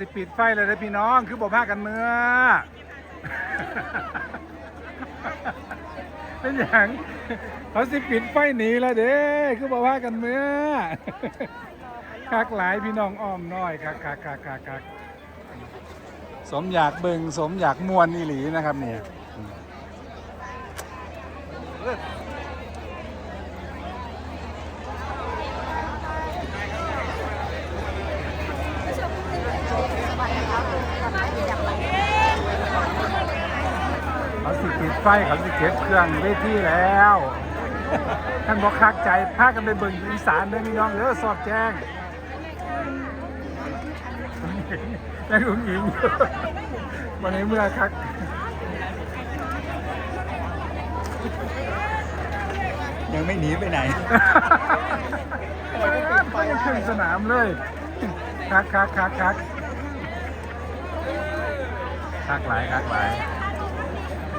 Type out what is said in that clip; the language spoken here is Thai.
สิปิดไฟเลยนะพี่น้อง คือบอกพากันเมื่อ เป็นอย่างเขาสิปิดไฟหนีแล้วเด้คือบอกพากันเมื่อคักหลายพี่น้องอ้อมน้อยคักคักคักคักคักสมอยากเบิงสมอยากมวนอีหลีนะครับเนี่ย เขาสิปิดไฟเขาสิเก็บเครื่องเวทีแล้ว ท่านบอกคักใจพากันไปเบิ่งอีสานเด้อพี่น้องเด้อสอดแจ้งยังอุ้งอิงอยู่วันนี้เมื่อคักยังไม่หนีไปไหนไปขึ้นสนามเลย คักคักคักคักคักหลายคักหลาย